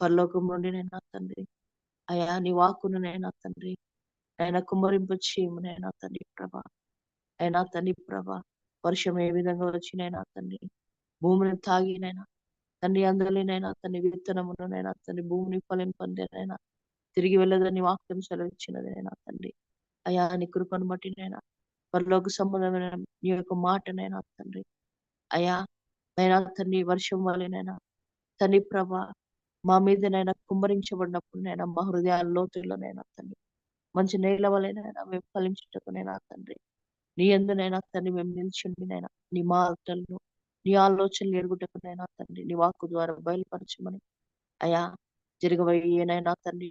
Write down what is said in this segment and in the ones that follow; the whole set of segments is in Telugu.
పరలోకం నుండి నైనా తండ్రి. అయా నీ వాక్కును నైనా తండ్రి. ఆయన కుమ్మరింపు చేయము నైనా తండ్రి ప్రభ. అయినా తండ్రి ప్రభ వర్షం ఏ విధంగా వచ్చినైనా తండ్రి. భూమిని తాగినైనా తండ్రి అందులోనైనా తండ్రి విత్తనమునైనా తండ్రి భూమిని ఫలం పొందేనైనా తిరిగి వెళ్ళదని వాక్యం సెలవిచ్చినదైనా తండ్రి. అయా నీ కృపను బట్టినైనా పరలోక సంబంధమైన నీ యొక్క మాటనైనా తండ్రి. అయా నైనా తండ్రి వర్షం వలనైనా తండ్రి ప్రభ మా మీదనైనా కుమ్మరించబడినప్పుడు నైనా మా హృదయాల లోతుల్లోనైనా తండ్రి మంచి నేల వలనైనా మేము ఫలించుటకు నేను తండ్రి నీ ఎందునైనా తండ్రి మేము నిల్చుండినైనా నీ మాటలను నీ ఆలోచనలు ఎరుగుటకునైనా తండ్రి నీ వాక్కు ద్వారా బయలుపరచమని. అయా జరగబోయేనైనా తండ్రి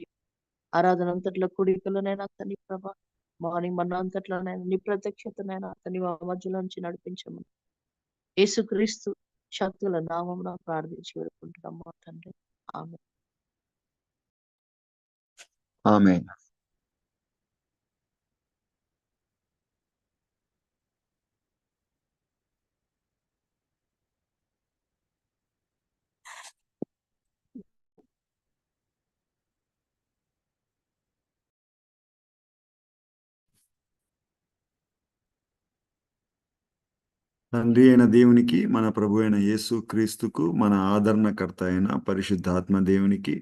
ఆరాధన అంతట్లో కుడికలోనైనా తండ్రి ప్రభ మార్నింగ్ మన అంతట్లోనైనా నీ ప్రత్యక్షతనైనా తండ్రి మా మధ్యలో నుంచి నడిపించమని. యేసుక్రీస్తు శక్తుల నామం ప్రార్థించి వేడుకుంటున్నాము తండ్రి. ఆమె ఆమె తండ్రి అయిన దేవునికి మన ప్రభు అయిన యేసు క్రీస్తుకు మన ఆదరణకర్త అయిన పరిశుద్ధాత్మ దేవునికి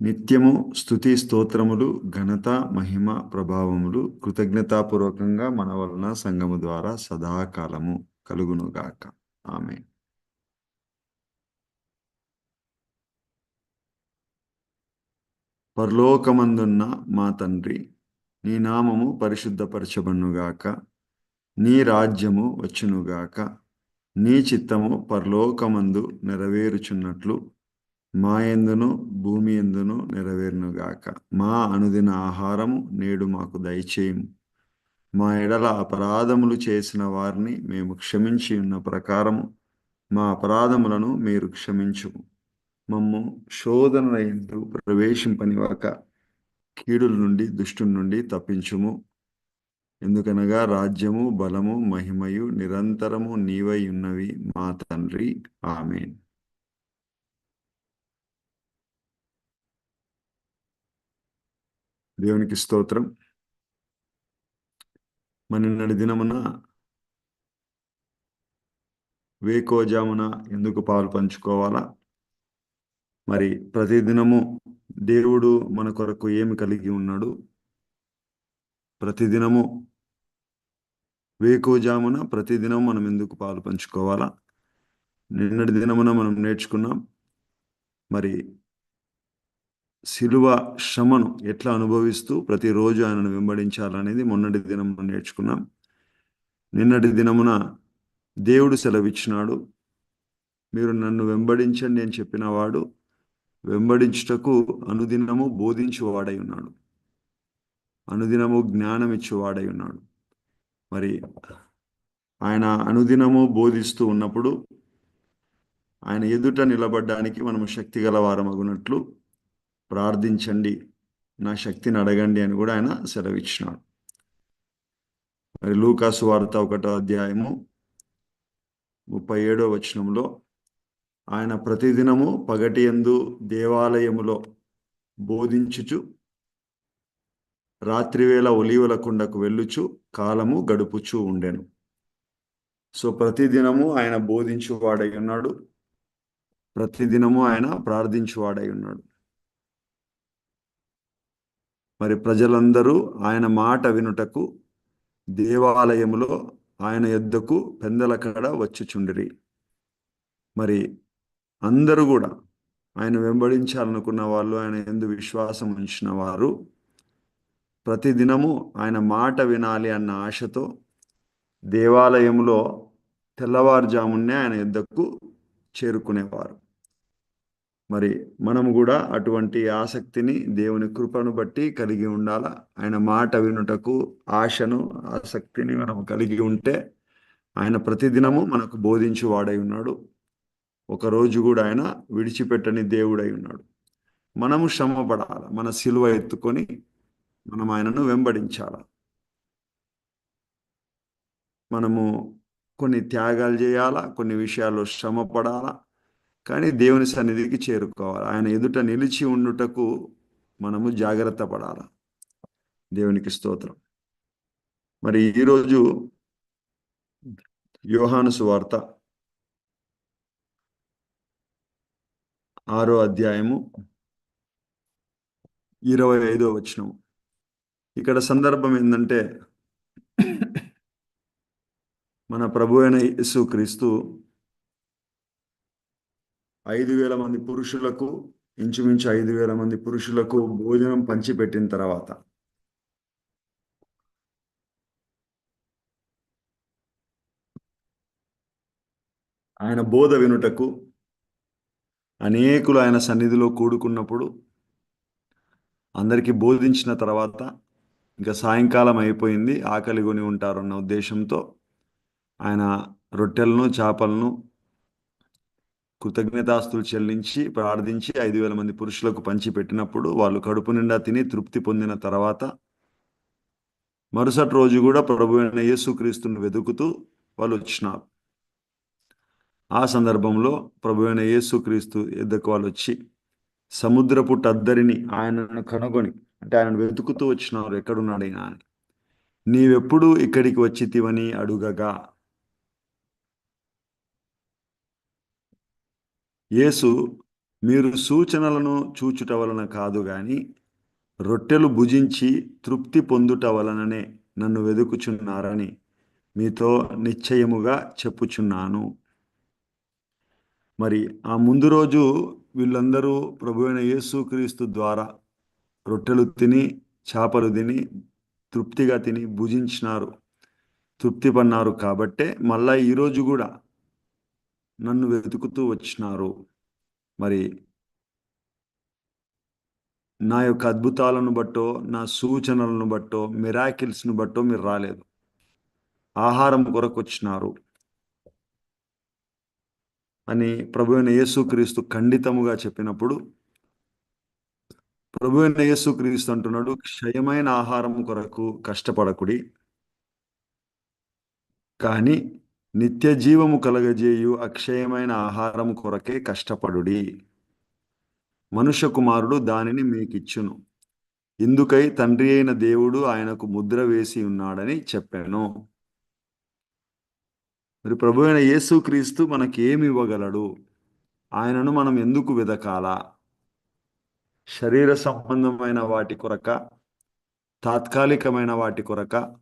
నిత్యము స్తుతి స్తోత్రములు ఘనత మహిమ ప్రభావములు కృతజ్ఞతాపూర్వకంగా మన వలన సంఘము ద్వారా సదాకాలము కలుగునుగాక. ఆమె పరలోకమందున్న మా తండ్రి నీ నామము పరిశుద్ధపరచబన్నుగాక. నీ రాజ్యము వచ్చునుగాక నీ చిత్తము పరలోకమందు నెరవేరుచున్నట్లు మా ఎందును భూమి ఎందును నెరవేరునుగాక. మా అనుదిన ఆహారము నేడు మాకు దయచేయము. మా ఎడల అపరాధములు చేసిన వారిని మేము క్షమించి ఉన్న ప్రకారము మా అపరాధములను మీరు క్షమించుము. మమ్ము శోధన ఎందు ప్రవేశింపనివాక కీడుల నుండి దుష్టుల నుండి తప్పించుము. ఎందుకనగా రాజ్యము బలము మహిమయు నిరంతరము నీవై ఉన్నవి మా తండ్రి. ఆమెన్. దేవునికి స్తోత్రం. మన నిన్నటి దినమున వేకోజామున ఎందుకు పాలు పంచుకోవాలా? మరి ప్రతిదినము దేవుడు మన కొరకు ఏమి కలిగి ఉన్నాడు? ప్రతిదినము వేకోజామున ప్రతిదినం మనం ఎందుకు పాలు పంచుకోవాలా? నిన్నటి దినమున మనం నేర్చుకున్నాం. మరి శిలువ శ్రమను ఎట్లా అనుభవిస్తూ ప్రతిరోజు ఆయనను వెంబడించాలనేది మొన్నటి దినమున నేర్చుకున్నాం. నిన్నటి దినమున దేవుడు సెలవిచ్చినాడు. మీరు నన్ను వెంబడించండి అని చెప్పిన వాడు వెంబడించుటకు అనుదినము బోధించువాడై ఉన్నాడు. అనుదినము జ్ఞానం ఇచ్చేవాడై ఉన్నాడు. మరి ఆయన అనుదినము బోధిస్తూ ఉన్నప్పుడు ఆయన ఎదుట నిలబడ్డానికి మనము శక్తి గలవారమగునట్లు ప్రార్థించండి నా శక్తిని అడగండి అని కూడా ఆయన సెలవిచ్చినాడు. మరి లూకాసు వార్త ఒకటో అధ్యాయము ముప్పై ఏడో వచనంలో ఆయన ప్రతిదినము పగటి ఎందు దేవాలయములో బోధించుచు రాత్రివేళ ఒలీవల కొండకు వెళ్ళుచు కాలము గడుపుచూ ఉండెను. సో ప్రతిదినము ఆయన బోధించువాడై ఉన్నాడు. ప్రతిదినము ఆయన ప్రార్థించువాడై ఉన్నాడు. మరి ప్రజలందరూ ఆయన మాట వినుటకు దేవాలయములో ఆయన యొద్దకు పెందలకడ వచ్చుచుండిరి. మరి అందరూ కూడా ఆయన వెంబడించాలనుకున్న వాళ్ళు ఆయన ఎందు విశ్వాసం ఉంచిన వారు ప్రతిదినము ఆయన మాట వినాలి అన్న ఆశతో దేవాలయంలో తెల్లవారుజామునే ఆయన యుద్ధకు చేరుకునేవారు. మరి మనం కూడా అటువంటి ఆసక్తిని దేవుని కృపను బట్టి కలిగి ఉండాల. ఆయన మాట వినుటకు ఆశను ఆసక్తిని మనం కలిగి ఉంటే ఆయన ప్రతిదినము మనకు బోధించి వాడై ఉన్నాడు. ఒకరోజు కూడా ఆయన విడిచిపెట్టని దేవుడై ఉన్నాడు. మనము శ్రమపడాలి. మన సిలువ ఎత్తుకొని మనం ఆయనను వెంబడించాల. మనము కొన్ని త్యాగాలు చేయాలా కొన్ని విషయాల్లో శ్రమ పడాలా కానీ దేవుని సన్నిధికి చేరుకోవాలి. ఆయన ఎదుట నిలిచి ఉండుటకు మనము జాగ్రత్త పడాల. దేవునికి స్తోత్రం. మరి ఈరోజు యోహాను సువార్త ఆరో అధ్యాయము ఇరవై ఐదో వచనం ఇక్కడ సందర్భం ఏంటంటే మన ప్రభు అయిన యేసు క్రీస్తు ఐదు వేల మంది పురుషులకు ఇంచుమించు ఐదు వేల మంది పురుషులకు భోజనం పంచిపెట్టిన తర్వాత ఆయన బోధ వినుటకు అనేకులు ఆయన సన్నిధిలో కూడుకున్నప్పుడు అందరికీ బోధించిన తర్వాత ఇంకా సాయంకాలం అయిపోయింది ఆకలి కొని ఉంటారన్న ఉద్దేశంతో ఆయన రొట్టెలను చేపలను కృతజ్ఞతాస్తులు చెల్లించి ప్రార్థించి ఐదు వేల మంది పురుషులకు పంచి పెట్టినప్పుడు వాళ్ళు కడుపు నిండా తిని తృప్తి పొందిన తర్వాత మరుసటి రోజు కూడా ప్రభు అయిన యేసుక్రీస్తుని వెతుకుతూ వాళ్ళు వచ్చినారు. ఆ సందర్భంలో ప్రభు అయిన యేసుక్రీస్తు ఎద్దకు వాళ్ళు వచ్చి సముద్రపు టద్దరిని ఆయనను కనుగొని అంటే ఆయన వెతుకుతూ వచ్చినారు ఎక్కడున్నాడు ఈయన అని. నీవెప్పుడు ఇక్కడికి వచ్చితివని అడుగగా? యేసు మీరు సూచనలను చూచుట వలన కాదు గాని రొట్టెలు భుజించి తృప్తి పొందుట వలననే నన్ను వెతుకుచున్నారని మీతో నిశ్చయముగా చెప్పుచున్నాను. మరి ఆ ముందు రోజు వీళ్ళందరూ ప్రభు అయిన యేసుక్రీస్తు ద్వారా రొట్టెలు తిని చేపలు తిని తృప్తిగా తిని భుజించినారు. తృప్తి పన్నారు కాబట్టే మళ్ళా ఈరోజు కూడా నన్ను వెతుకుతూ వచ్చినారు. మరి నా యొక్క అద్భుతాలను బట్టో నా సూచనలను బట్టో మిరాకిల్స్ను బట్టో మీరు రాలేదు. ఆహారం కొరకు వచ్చినారు. అని ప్రభు అయిన యేసుక్రీస్తు ఖండితముగా చెప్పినప్పుడు ప్రభు అయిన యేసుక్రీస్తు అంటున్నాడు క్షయమైన ఆహారం కొరకు కష్టపడకుడి కానీ నిత్య జీవము కలగజేయు అక్షయమైన ఆహారం కొరకే కష్టపడుడి. మనుష్య కుమారుడు దానిని మీకిచ్చును. ఇందుకై తండ్రి అయిన దేవుడు ఆయనకు ముద్ర వేసి ఉన్నాడని చెప్పాను. మరి ప్రభు అయిన యేసుక్రీస్తు మనకి ఏమి ఇవ్వగలడు? ఆయనను మనం ఎందుకు వెదకాలా? శరీర సంబంధమైన వాటి కొరక తాత్కాలికమైన వాటి కొరక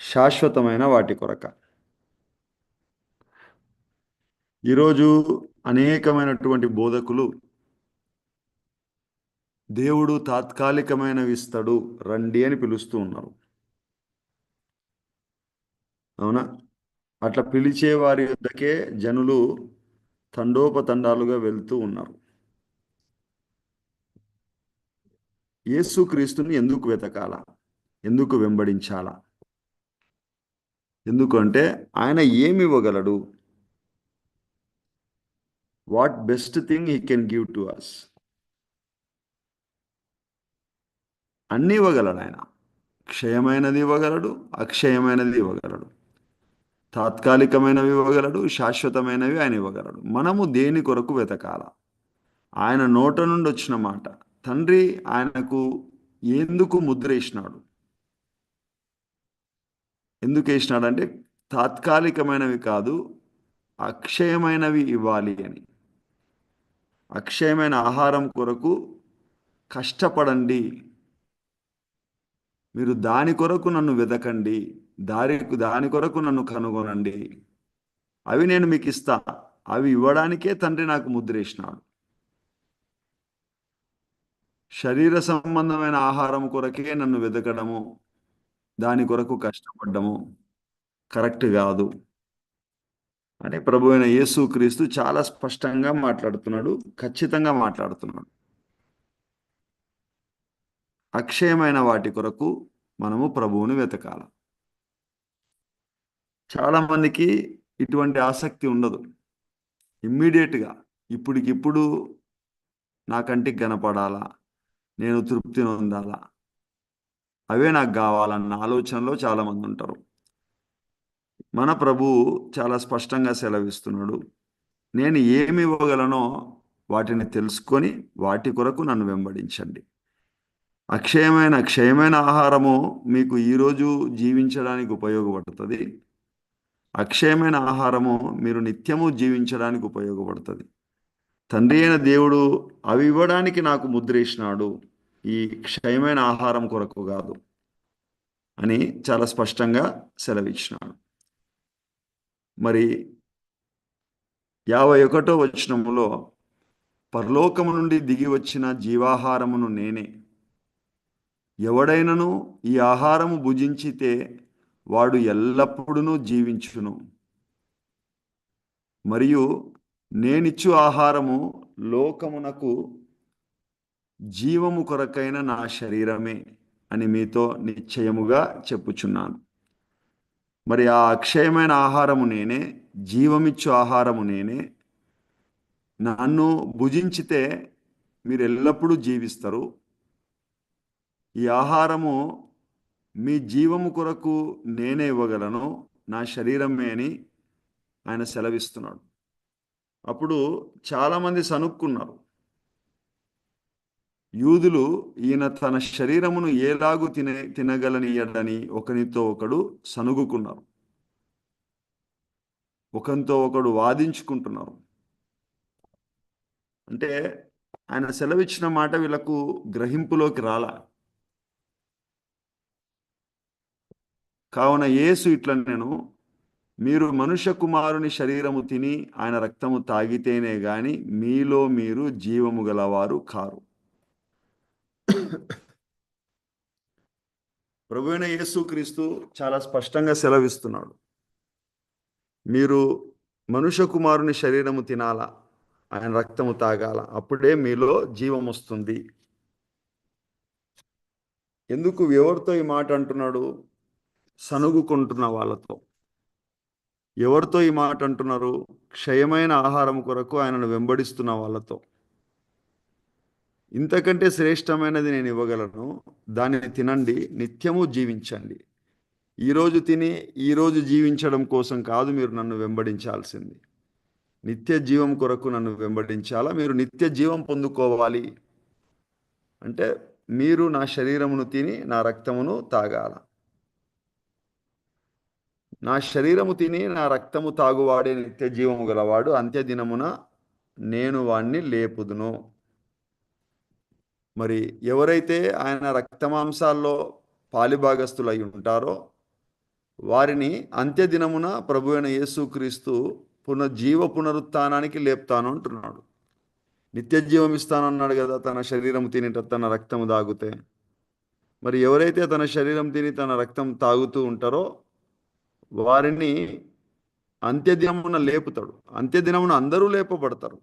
శాశ్వతమైన వాటి కొరక. ఈరోజు అనేకమైనటువంటి బోధకులు దేవుడు తాత్కాలికమైనవి ఇస్తాడు రండి అని పిలుస్తూ ఉన్నారు. అవునా? అట్లా పిలిచే వారి వద్దకే జనులు తండోపతండాలుగా వెళ్తూ ఉన్నారు. యేసుక్రీస్తుని ఎందుకు వెతకాల? ఎందుకు వెంబడించాలా? ఎందుకంటే ఆయన ఏమి ఇవ్వగలడు? What best thing he can give to us అన్నీ ఇవ్వగలడు ఆయన. క్షయమైనది ఇవ్వగలడు అక్షయమైనది ఇవ్వగలడు. తాత్కాలికమైనవి ఇవ్వగలడు శాశ్వతమైనవి ఆయన ఇవ్వగలడు. మనము దేని కొరకు వెతకాల? ఆయన నోట నుండి వచ్చిన మాట. తండ్రి ఆయనకు ఎందుకు ముద్ర వేసినాడు? ఎందుకు వేసినాడంటే తాత్కాలికమైనవి కాదు అక్షయమైనవి ఇవ్వాలి అని. అక్షయమైన ఆహారం కొరకు కష్టపడండి. మీరు దాని కొరకు నన్ను వెతకండి దారి దాని కొరకు నన్ను కనుగొనండి. అవి నేను మీకు ఇస్తా. అవి ఇవ్వడానికే తండ్రి నాకు ముద్రేసినాడు శరీర సంబంధమైన ఆహారం కొరకే నన్ను వెతకడము దాని కొరకు కష్టపడ్డము. కరెక్ట్ కాదు. అని ప్రభు అయిన యేసుక్రీస్తు చాలా స్పష్టంగా మాట్లాడుతున్నాడు ఖచ్చితంగా మాట్లాడుతున్నాడు. అక్షయమైన వాటి కొరకు మనము ప్రభువుని వెతకాల. చాలా మందికి ఇటువంటి ఆసక్తి ఉండదు. ఇమ్మీడియట్గా ఇప్పటికిప్పుడు నా కంటికి కనపడాలా? నేను తృప్తిని ఉండాలా అవే నాకు కావాలన్న ఆలోచనలో చాలామంది ఉంటారు. మన ప్రభు చాలా స్పష్టంగా సెలవిస్తున్నాడు. నేను ఏమి ఇవ్వగలనో వాటిని తెలుసుకొని వాటి కొరకు నన్ను వెంబడించండి. అక్షయమైన క్షయమైన ఆహారము మీకు ఈరోజు జీవించడానికి ఉపయోగపడుతుంది. అక్షయమైన ఆహారము మీరు నిత్యము జీవించడానికి ఉపయోగపడుతుంది. తండ్రి అయిన దేవుడు అవి ఇవ్వడానికి నాకు ముద్రేసినాడు. ఈ క్షయమైన ఆహారం కొరకు కాదు అని చాలా స్పష్టంగా సెలవిచ్చినాడు. మరి యాభై ఒకటో వచనములో పరలోకము నుండి దిగి వచ్చిన జీవాహారమును నేనే. ఎవడైనను ఈ ఆహారము భుజించితే వాడు ఎల్లప్పుడూ జీవించును. మరియు నేనిచ్చు ఆహారము లోకమునకు జీవము కొరకైన నా శరీరమే అని మీతో నిశ్చయముగా చెప్పుచున్నాను. మరి ఆ అక్షయమైన ఆహారము నేనే జీవమిచ్చు ఆహారము నేనే. నన్ను భుజించితే మీరు ఎల్లప్పుడూ జీవిస్తారు. ఈ ఆహారము మీ జీవము కొరకు నేనే ఇవ్వగలను నా శరీరమే అని ఆయన సెలవిస్తున్నాడు. అప్పుడు చాలామంది సనుక్కున్నారు యూదులు ఈయన తన శరీరమును ఏలాగు తినే తినగలనియడని ఒకనితో ఒకడు సనుగుకున్నారు ఒకరితో ఒకడు వాదించుకుంటున్నారు. అంటే ఆయన సెలవిచ్చిన మాట వీళ్ళకు గ్రహింపులోకి రాలా? కావున యేసు ఇట్లా నేను మీరు మనుష్య కుమారుని శరీరము తిని ఆయన రక్తము తాగితేనే గాని మీలో మీరు జీవము గలవారు కారు. ప్రభువైన యేసుక్రీస్తు చాలా స్పష్టంగా సెలవిస్తున్నాడు. మీరు మనుష్య కుమారుని శరీరము తినాలా? ఆయన రక్తము తాగాల? అప్పుడే మీలో జీవం వస్తుంది. ఎందుకు ఎవరితో ఈ మాట అంటున్నాడు? సనుగుకుంటున్న వాళ్ళతో. ఎవరితో ఈ మాట అంటున్నారు? క్షయమైన ఆహారం కొరకు ఆయనను వెంబడిస్తున్న వాళ్ళతో. ఇంతకంటే శ్రేష్టమైనది నేను ఇవ్వగలను. దానిని తినండి నిత్యము జీవించండి. ఈరోజు తిని ఈరోజు జీవించడం కోసం కాదు మీరు నన్ను వెంబడించాల్సింది. నిత్య జీవం కొరకు నన్ను వెంబడించాలా? మీరు నిత్య జీవం పొందుకోవాలి. అంటే మీరు నా శరీరమును తిని నా రక్తమును తాగాల? నా శరీరము తిని నా రక్తము తాగువాడే నిత్య జీవము గలవాడు అంత్యదినమున నేను వాణ్ణి లేపుదును. మరి ఎవరైతే ఆయన రక్తమాంసాల్లో పాలిభాగస్తులు అయి ఉంటారో వారిని అంత్యదినమున ప్రభు అయిన యేసుక్రీస్తు పునర్జీవ పునరుత్నానికి లేపుతాను అంటున్నాడు. నిత్య జీవం ఇస్తానన్నాడు కదా తన శరీరం తిని తన రక్తము తాగితే. మరి ఎవరైతే తన శరీరం తిని తన రక్తం తాగుతూ ఉంటారో వారిని అంత్యదినమున లేపుతాడు. అంత్యదినమున అందరూ లేపబడతారు.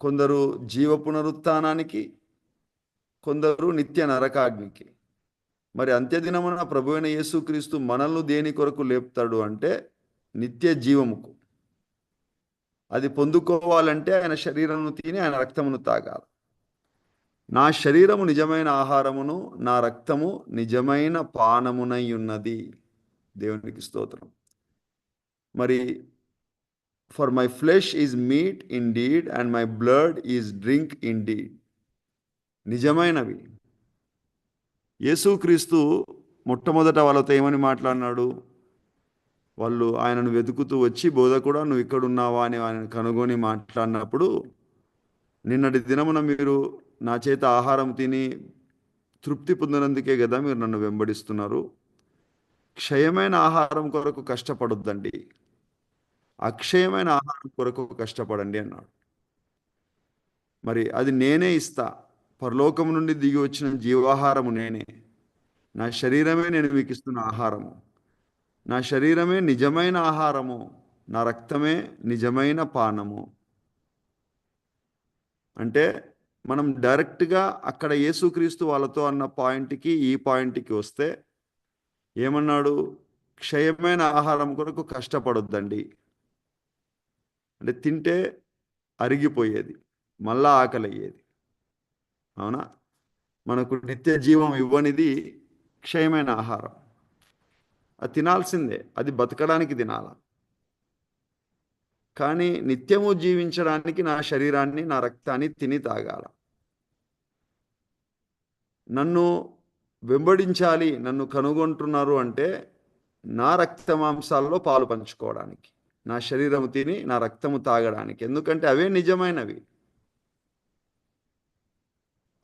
కొందరు జీవ పునరుత్నానికి కొందరు నిత్య నరకాగ్నికి. మరి అంత్యదినమున ప్రభువైన యేసుక్రీస్తు మనల్ని దేని కొరకు లేపుతాడు అంటే నిత్య జీవముకు. అది పొందుకోవాలంటే ఆయన శరీరమును తిని ఆయన రక్తమును తాగాలి. నా శరీరము నిజమైన ఆహారమును నా రక్తము నిజమైన పానమునై ఉన్నది. దేవునికి స్తోత్రం. మరి for my flesh is meat indeed and my blood is drink indeed నిజమైనవి యేసుక్రీస్తు మొట్టమొదట వాళ్ళతో ఏమని మాట్లాడినాడు? వాళ్ళు ఆయనను వెతుకుతూ వచ్చి బోధ కూడా నువ్వు ఇక్కడ ఉన్నావా అని ఆయన కనుగొని మాట్లాడినప్పుడు నిన్నటి దినమున మీరు నా చేత ఆహారం తిని తృప్తి పొందినందుకే కదా మీరు నన్ను వెంబడిస్తున్నారు. క్షయమైన ఆహారం కొరకు కష్టపడొద్దండి. అక్షయమైన ఆహారం కొరకు కష్టపడండి అన్నాడు. మరి అది నేనే ఇస్తా. పరలోకం నుండి దిగి వచ్చిన జీవాహారము నేనే. నా శరీరమే నేను మీకు ఇస్తున్న ఆహారము. నా శరీరమే నిజమైన ఆహారము. నా రక్తమే నిజమైన పానము. అంటే మనం డైరెక్ట్గా అక్కడ యేసుక్రీస్తు వాళ్ళతో అన్న పాయింట్కి ఈ పాయింట్కి వస్తే ఏమన్నాడు? క్షయమైన ఆహారం కొరకు కష్టపడొద్దండి. అంటే తింటే అరిగిపోయేది మళ్ళా ఆకలి అయ్యేది అవునా? మనకు నిత్య జీవం ఇవ్వనిది క్షయమైన ఆహారం. అది తినాల్సిందే అది బతకడానికి తినాల? కానీ నిత్యము జీవించడానికి నా శరీరాన్ని నా రక్తాన్ని తిని తాగాల. నన్ను వెంబడించాలి నన్ను కనుగొంటున్నారు అంటే నా రక్త మాంసాల్లో పాలు పంచుకోవడానికి నా శరీరము తిని నా రక్తము తాగడానికి. ఎందుకంటే అవే నిజమైనవి.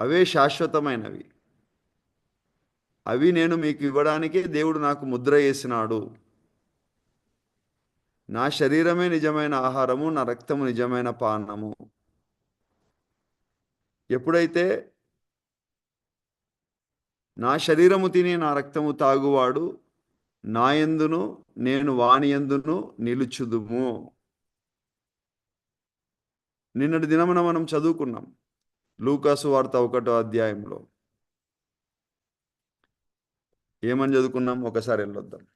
అవే శాశ్వతమైనవి. అవి నేను మీకు ఇవ్వడానికే దేవుడు నాకు ముద్ర వేసినాడు. నా శరీరమే నిజమైన ఆహారము నా రక్తము నిజమైన పానము. ఎప్పుడైతే నా శరీరము తిని నా రక్తము తాగువాడు నా ఎందును నేను వాని ఎందును నిలుచుదుము. నిన్నటి దినమున మనం చదువుకున్నాం లూకాసు వార్త ఒకటో అధ్యాయంలో. ఏమని చదువుకున్నాం? ఒకసారి వెళ్ళొద్దాం.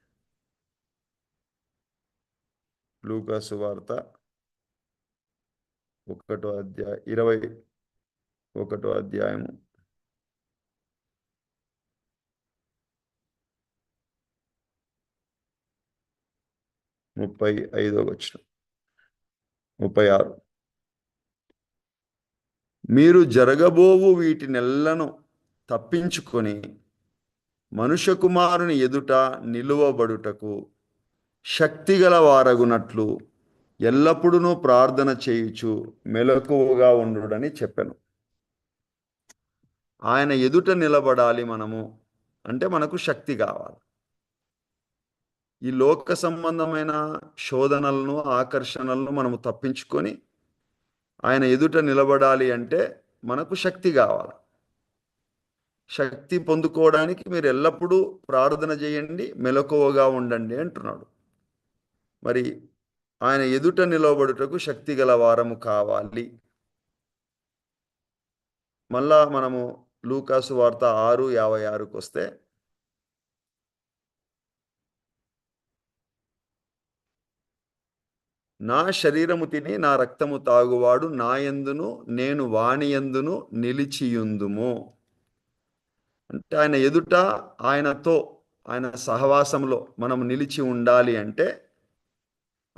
లూకాసు వార్త ఒకటో అధ్యాయ ఇరవై ఒకటో అధ్యాయము. ముప్పై ఐదో వచ్చిన ముప్పై ఆరు. మీరు జరగబోవు వీటినెల్లను తప్పించుకొని మనుష్య కుమారుని ఎదుట నిలువబడుటకు శక్తిగల వారగునట్లు ఎల్లప్పుడూ ప్రార్థన చేయుచు మెలకువగా ఉండుడని చెప్పాను. ఆయన ఎదుట నిలబడాలి మనము. అంటే మనకు శక్తి కావాలి. ఈ లోక సంబంధమైన శోధనలను ఆకర్షణలను మనము తప్పించుకొని ఆయన ఎదుట నిలబడాలి అంటే మనకు శక్తి కావాలి. శక్తి పొందుకోవడానికి మీరు ఎల్లప్పుడూ ప్రార్థన చేయండి మెలకువగా ఉండండి అంటున్నాడు. మరి ఆయన ఎదుట నిలబడుటకు శక్తి గల వారము కావాలి. మళ్ళా మనము లూకాసు వార్త ఆరు యాభై ఆరుకు వస్తే నా శరీరము తిని నా రక్తము తాగువాడు నా ఎందును నేను వాణి ఎందును నిలిచియుందుము. అంటే ఆయన ఎదుట ఆయనతో ఆయన సహవాసంలో మనం నిలిచి ఉండాలి అంటే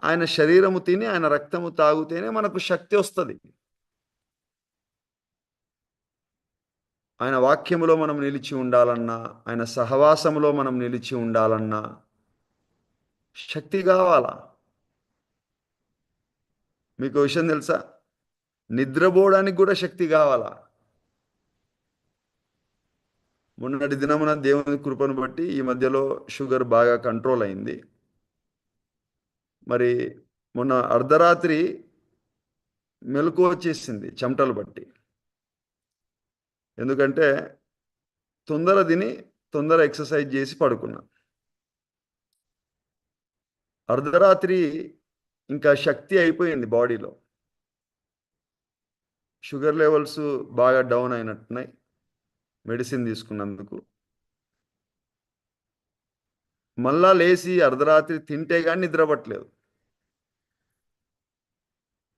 ఆయన శరీరము తిని ఆయన రక్తము తాగితేనే మనకు శక్తి వస్తుంది. ఆయన వాక్యములో మనం నిలిచి ఉండాలన్నా ఆయన సహవాసంలో మనం నిలిచి ఉండాలన్నా శక్తి కావాలా? మీకు విషయం తెలుసా? నిద్రపోవడానికి కూడా శక్తి కావాలా? మొన్నటి దినమున దేవుని కృపను బట్టి ఈ మధ్యలో షుగర్ బాగా కంట్రోల్ అయింది. మరి మొన్న అర్ధరాత్రి మెలకు వచ్చేసింది చెమటలు బట్టి. ఎందుకంటే తొందర తిని తొందర ఎక్సర్సైజ్ చేసి పడుకున్నా. అర్ధరాత్రి ఇంకా శక్తి అయిపోయింది బాడీలో. షుగర్ లెవెల్స్ బాగా డౌన్ అయినట్టున్నాయి. మెడిసిన్ తీసుకున్నందుకు. మళ్ళా లేచి అర్ధరాత్రి తింటే కానీ నిద్రపట్టలేదు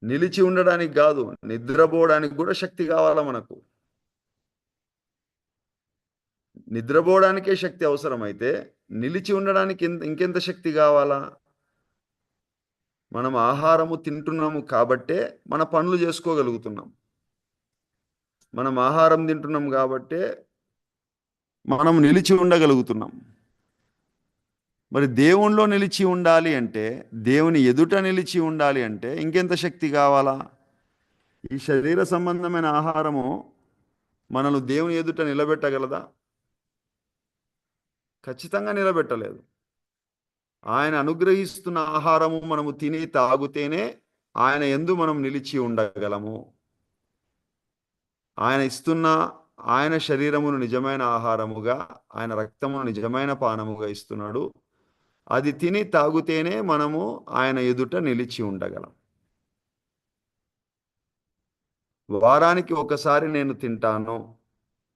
నిలిచి ఉండడానికి కాదు నిద్రపోవడానికి కూడా శక్తి కావాలా మనకు. నిద్రపోవడానికే శక్తి అవసరమైతే నిలిచి ఉండడానికి ఇంకెంత శక్తి కావాలా? మనం ఆహారము తింటున్నాము కాబట్టే మన పనులు చేసుకోగలుగుతున్నాం. మనం ఆహారం తింటున్నాం కాబట్టే మనం నిలిచి ఉండగలుగుతున్నాం. మరి దేవుణ్ణిలో నిలిచి ఉండాలి అంటే దేవుని ఎదుట నిలిచి ఉండాలి అంటే ఇంకెంత శక్తి కావాలా? ఈ శరీర సంబంధమైన ఆహారము మనల్ని దేవుని ఎదుట నిలబెట్టగలదా? ఖచ్చితంగా నిలబెట్టలేదు. ఆయన అనుగ్రహిస్తున్న ఆహారము మనము తిని తాగుతేనే ఆయన ఎందు మనం నిలిచి ఉండగలము. ఆయన ఇస్తున్న ఆయన శరీరమును నిజమైన ఆహారముగా ఆయన రక్తమును నిజమైన పానముగా ఇస్తున్నాడు. అది తిని తాగుతేనే మనము ఆయన ఎదుట నిలిచి ఉండగలం. వారానికి ఒకసారి నేను తింటాను.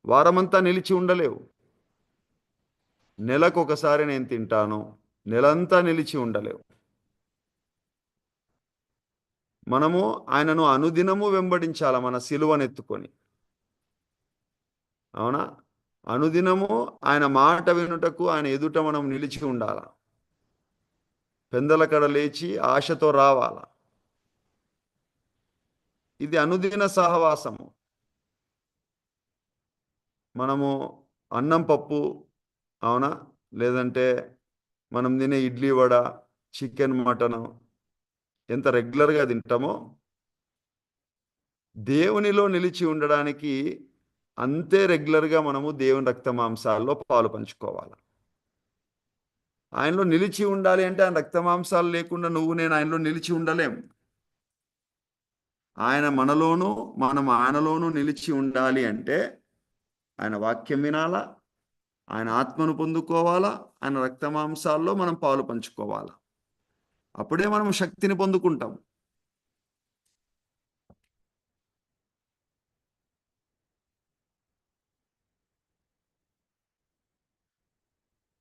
వారమంతా నిలిచి ఉండలేవు. నెలకు ఒకసారి నేను తింటాను. నెలంతా నిలిచి ఉండలేవు. మనము ఆయనను అనుదినము వెంబడించాల మన సిలువనెత్తుకొని. అవునా? అనుదినము ఆయన మాట వినుటకు ఆయన ఎదుట మనం నిలిచి ఉండాల. పెందల కడ లేచి ఆశతో రావాల. ఇది అనుదిన సహవాసము. మనము అన్నం పప్పు అవునా? లేదంటే మనం తినే ఇడ్లీ వడ చికెన్ మటన్ ఎంత రెగ్యులర్గా తింటామో దేవునిలో నిలిచి ఉండడానికి అంతే రెగ్యులర్గా మనము దేవుని రక్త మాంసాల్లో పాలు పంచుకోవాలి. ఆయనలో నిలిచి ఉండాలి అంటే ఆయన రక్త మాంసాలు లేకుండా నువ్వు నేను ఆయనలో నిలిచి ఉండలేం ఆయన మనలోనూ మనం ఆయనలోనూ నిలిచి ఉండాలి అంటే ఆయన వాక్యం వినాలా? ఆయన ఆత్మను పొందుకోవాలా? ఆయన రక్తమాంసాల్లో మనం పాలు పంచుకోవాలా? అప్పుడే మనం శక్తిని పొందుకుంటాం.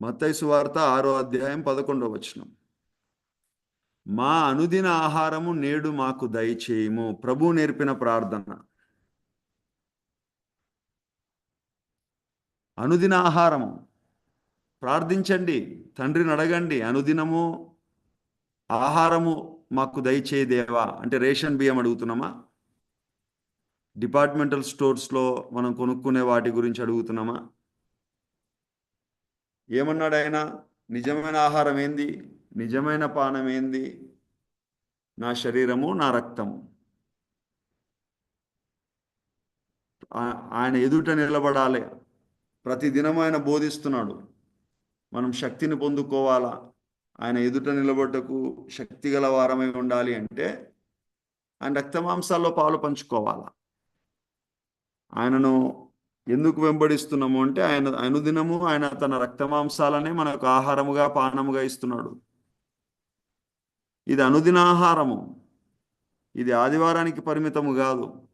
మత్తైసు వార్త ఆరో అధ్యాయం పదకొండవ వచనం. మా అనుదిన ఆహారము నేడు మాకు దయచేయము. ప్రభు నేర్పిన ప్రార్థన. అనుదిన ఆహారము. ప్రార్థించండి తండ్రిని అడగండి అనుదినము ఆహారము మాకు దయచేయి దేవా అంటే రేషన్ బియ్యం అడుగుతున్నామా? డిపార్ట్మెంటల్ స్టోర్స్లో మనం కొనుక్కునే వాటి గురించి అడుగుతున్నామా? ఏమన్నాడు ఆయన నిజమైన ఆహారం ఏంది? నిజమైన పానం ఏంది? నా శరీరము నా రక్తము. ఆ- ఆయన ఎదుట నిలబడాలి. ప్రతిదినం ఆయన బోధిస్తున్నాడు. మనం శక్తిని పొందుకోవాలా? ఆయన ఎదుట నిలబడ్డకు శక్తి గల వారమై ఉండాలి అంటే ఆయన రక్తమాంసాల్లో పాలు పంచుకోవాలా? ఆయనను ఎందుకు వెంబడిస్తున్నాము అంటే ఆయన అనుదినము ఆయన తన రక్తమాంసాలనే మనకు ఆహారముగా పానముగా ఇస్తున్నాడు. ఇది అనుదిన ఆహారము ఇది ఆదివారానికి పరిమితము కాదు.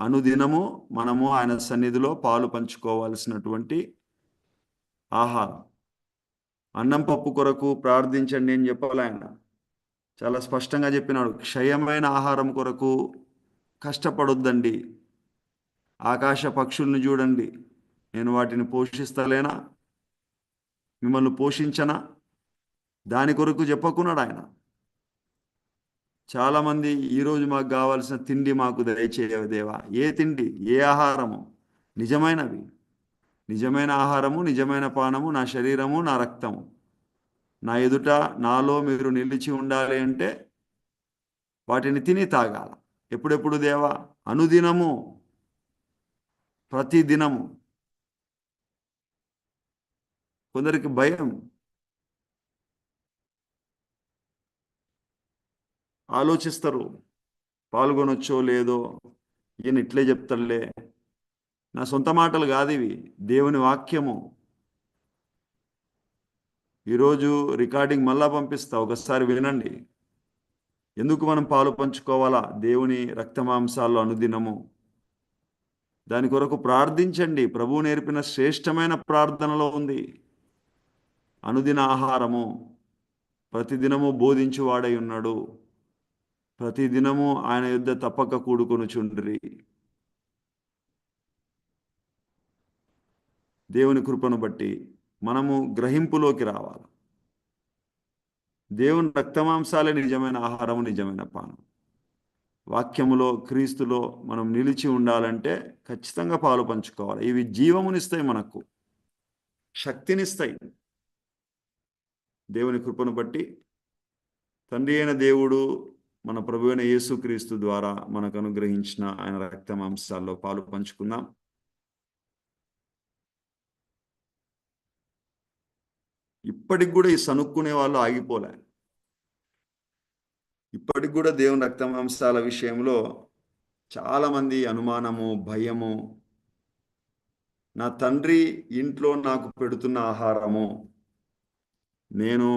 అనుదినము మనము ఆయన సన్నిధిలో పాలు పంచుకోవాల్సినటువంటి ఆహారం. అన్నం పప్పు కొరకు ప్రార్థించండి అని చెప్పాలి ఆయన. చాలా స్పష్టంగా చెప్పినాడు. క్షయమైన ఆహారం కొరకు కష్టపడొద్దండి. ఆకాశ పక్షుల్ని చూడండి. నేను వాటిని పోషిస్తలేనా? మిమ్మల్ని పోషించనా? దాని కొరకు చెప్పకున్నాడు ఆయన. చాలామంది ఈరోజు మాకు కావాల్సిన తిండి మాకు దయచేయవు దేవా. ఏ తిండి ఏ ఆహారము? నిజమైనవి. నిజమైన ఆహారము నిజమైన పానము నా శరీరము నా రక్తము. నా ఎదుట నాలో మీరు నిలిచి ఉండాలి అంటే వాటిని తిని తాగాల. ఎప్పుడెప్పుడు దేవా? అనుదినము. ప్రతి దినము కొందరికి భయం. ఆలోచిస్తారు. పాల్గొనొచ్చో లేదో ఈయన ఇట్లే చెప్తాడులే. నా సొంత మాటలు కాదు ఇవి దేవుని వాక్యము. ఈరోజు రికార్డింగ్ మళ్ళా పంపిస్తా ఒకసారి వినండి. ఎందుకు మనం పాలు పంచుకోవాలా? దేవుని రక్తమాంసాల్లో అనుదినము. దాని కొరకు ప్రార్థించండి. ప్రభువు నేర్పిన శ్రేష్టమైన ప్రార్థనలో ఉంది. అనుదిన ఆహారము. ప్రతిదినము బోధించువాడై ఉన్నాడు. ప్రతిదినము ఆయన యుద్ధ తప్పక కూడుకొని చుండ్రి దేవుని కృపను బట్టి మనము గ్రహింపులోకి రావాలి. దేవుని రక్తమాంసాలే నిజమైన ఆహారము నిజమైన పానం. వాక్యములో క్రీస్తులో మనం నిలిచి ఉండాలంటే ఖచ్చితంగా పాలు పంచుకోవాలి. ఇవి జీవమునిస్తాయి మనకు. శక్తినిస్తాయి. దేవుని కృపను బట్టి తండ్రి అయిన దేవుడు మన ప్రభు అయిన యేసుక్రీస్తు ద్వారా మనకు అనుగ్రహించిన ఆయన రక్త మాంసాల్లో పాలు పంచుకుందాం. ఇప్పటికి కూడా ఈ సనుక్కునే వాళ్ళు ఆగిపోలే. ఇప్పటికి కూడా దేవుని రక్త మాంసాల విషయంలో చాలామంది అనుమానము భయము నా తండ్రి ఇంట్లో నాకు పెడుతున్న ఆహారము నేను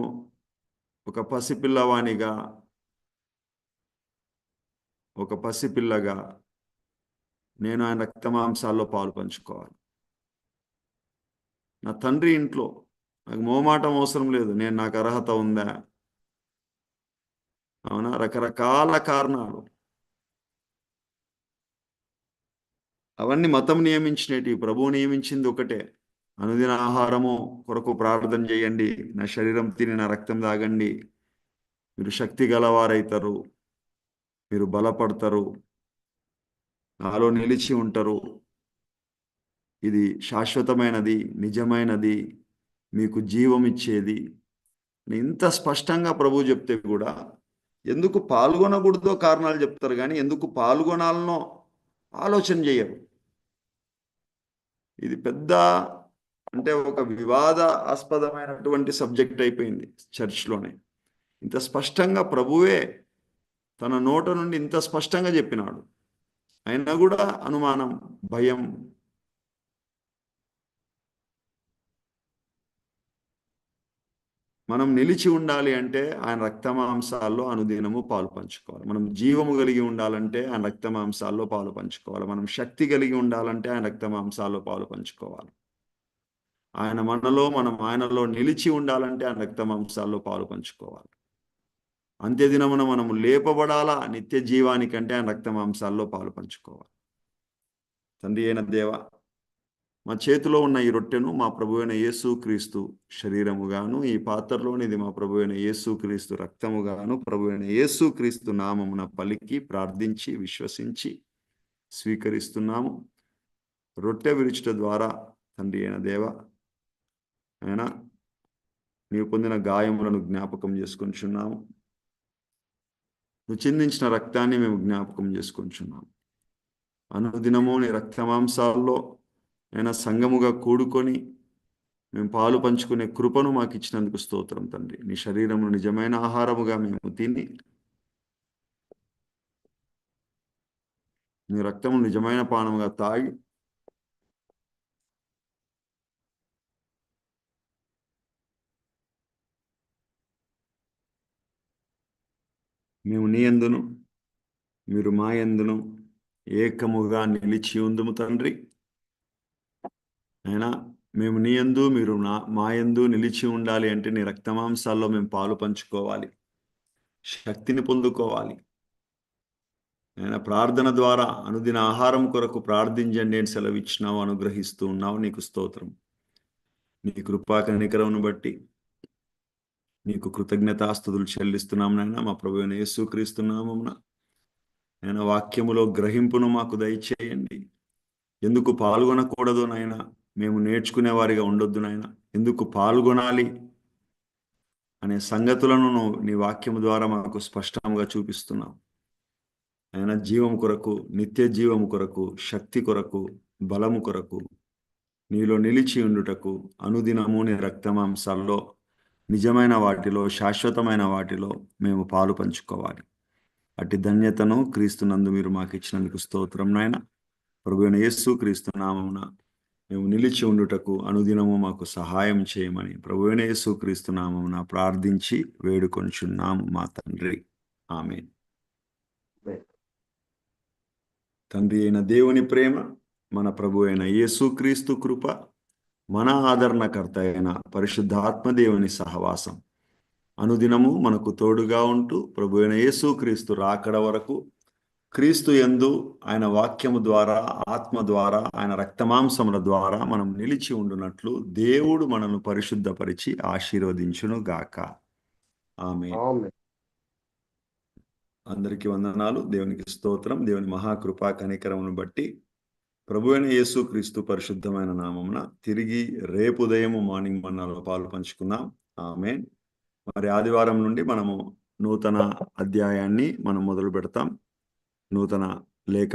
ఒక పసిపిల్లవాణిగా ఒక పసిపిల్లగా నేను ఆయన రక్తమాంసాల్లో పాలు పంచుకోవాలి. నా తండ్రి ఇంట్లో నాకు మోమాటం అవసరం లేదు. నేను నాకు అర్హత ఉందా? అవునా? రకరకాల కారణాలు. అవన్నీ మతం నియమించినటి ప్రభువు నియమించింది ఒకటే. అనుదిన ఆహారము కొరకు ప్రార్థన చేయండి. నా శరీరం తిని నా రక్తం తాగండి. మీరు శక్తి గలవారైతారు. మీరు బలపడతారు. నాలో నిలిచి ఉంటారు. ఇది శాశ్వతమైనది నిజమైనది మీకు జీవం ఇచ్చేది. ఇంత స్పష్టంగా ప్రభు చెప్తే కూడా ఎందుకు పాల్గొనకూడదో కారణాలు చెప్తారు కానీ ఎందుకు పాల్గొనాలనో ఆలోచన చేయరు. ఇది పెద్ద అంటే ఒక వివాదాస్పదమైనటువంటి సబ్జెక్ట్ అయిపోయింది చర్చ్లోనే. ఇంత స్పష్టంగా ప్రభువే తన నోట నుండి ఇంత స్పష్టంగా చెప్పినాడు. అయినా కూడా అనుమానం భయం. మనం నిలిచి ఉండాలి అంటే ఆయన రక్తమాంసాల్లో అనుదినము పాలు పంచుకోవాలి. మనం జీవము కలిగి ఉండాలంటే ఆయన రక్తమాంసాల్లో పాలు పంచుకోవాలి. మనం శక్తి కలిగి ఉండాలంటే ఆయన రక్తమాంసాల్లో పాలు పంచుకోవాలి. ఆయన మనలో మనం ఆయనలో నిలిచి ఉండాలంటే ఆయన రక్తమాంసాల్లో పాలు పంచుకోవాలి. అంత్యదినమున మనము లేపబడాలా? నిత్య జీవానికంటే ఆయన రక్తమాంసాల్లో పాలు పంచుకోవాలి. తండ్రి అయిన దేవ మా చేతిలో ఉన్న ఈ రొట్టెను మా ప్రభు అయిన యేసుక్రీస్తు శరీరముగాను ఈ పాత్రలోనిది మా ప్రభు అయిన యేసుక్రీస్తు రక్తముగాను ప్రభు అయిన యేసుక్రీస్తు నామమున పలికి ప్రార్థించి విశ్వసించి స్వీకరిస్తున్నాము. రొట్టె విరుచుట ద్వారా తండ్రి అయిన దేవ ఆయన నీవు పొందిన గాయములను జ్ఞాపకం చేసుకుంటున్నాము నువ్వు చిందించిన రక్తాన్ని మేము జ్ఞాపకం చేసుకుంటున్నాం అనుదినము నీ రక్తమాంసాల్లో అయినా సంగముగా కూడుకొని మేము పాలు పంచుకునే కృపను మాకు ఇచ్చినందుకు స్తోత్రం తండ్రి. నీ శరీరము నిజమైన ఆహారముగా మేము తిని నీ రక్తము నిజమైన పానముగా తాగి మేము నీ ఎందును మీరు మా ఎందును ఏకముగా నిలిచి ఉందుము తండ్రి. అయినా మేము నీయందు మీరు నా మా యందు నిలిచి ఉండాలి అంటే నీ రక్తమాంసాల్లో మేము పాలు పంచుకోవాలి. శక్తిని పొందుకోవాలి. ఆయన ప్రార్థన ద్వారా అనుదిన ఆహారం కొరకు ప్రార్థించండి అని సెలవిచ్చినావు అనుగ్రహిస్తూ ఉన్నావు. నీకు స్తోత్రం. నీ కృపా కనికరమును బట్టి నీకు కృతజ్ఞతాస్తుతులు చెల్లిస్తున్నాం నాయన మా ప్రభు అయిన నేను ఆయన వాక్యములో గ్రహింపును మాకు దయచేయండి. ఎందుకు పాల్గొనకూడదు నాయన? మేము నేర్చుకునే వారిగా ఉండొద్దు నాయన. ఎందుకు పాల్గొనాలి? అనే సంగతులను నువ్వు నీ వాక్యము ద్వారా మాకు స్పష్టంగా చూపిస్తున్నావు. ఆయన జీవం కొరకు నిత్య జీవము కొరకు శక్తి కొరకు బలము కొరకు నీలో నిలిచి ఉండుటకు అనుదినము నీ రక్తమాంసాల్లో నిజమైన వాటిలో శాశ్వతమైన వాటిలో మేము పాలు పంచుకోవాలి. అట్టి ధన్యతను క్రీస్తునందు మీరు మాకు ఇచ్చినందుకు స్తోత్రం నాయన. ప్రభుణ యేసు క్రీస్తు నామమున మేము నిలిచి ఉండుటకు అనుదినము మాకు సహాయం చేయమని ప్రభువైన యేసు క్రీస్తు నామమున ప్రార్థించి వేడుకొంచున్నాము మా తండ్రి. ఆమె తండ్రి అయిన దేవుని ప్రేమ మన ప్రభు అయిన యేసుక్రీస్తు కృప మన ఆదరణకర్త అయిన పరిశుద్ధాత్మ దేవుని సహవాసం. అనుదినము మనకు తోడుగా ఉంటూ ప్రభు అయిన యేసుక్రీస్తు రాకడ వరకు క్రీస్తు యందు ఆయన వాక్యము ద్వారా ఆత్మ ద్వారా ఆయన రక్తమాంసముల ద్వారా మనం నిలిచి ఉండునట్లు దేవుడు మనను పరిశుద్ధపరిచి ఆశీర్వదించును గాక. ఆమె అందరికీ వందనాలు. దేవునికి స్తోత్రం. దేవుని మహాకృపా కనికరమును బట్టి ప్రభు అయిన యేసు క్రీస్తు పరిశుద్ధమైన నామమున తిరిగి రేపు ఉదయము మార్నింగ్ మన్నాలో పాలు పంచుకుందాం ఆమె మరి ఆదివారం నుండి మనము నూతన అధ్యాయాన్ని మనం మొదలు పెడతాం. నూతన లేఖ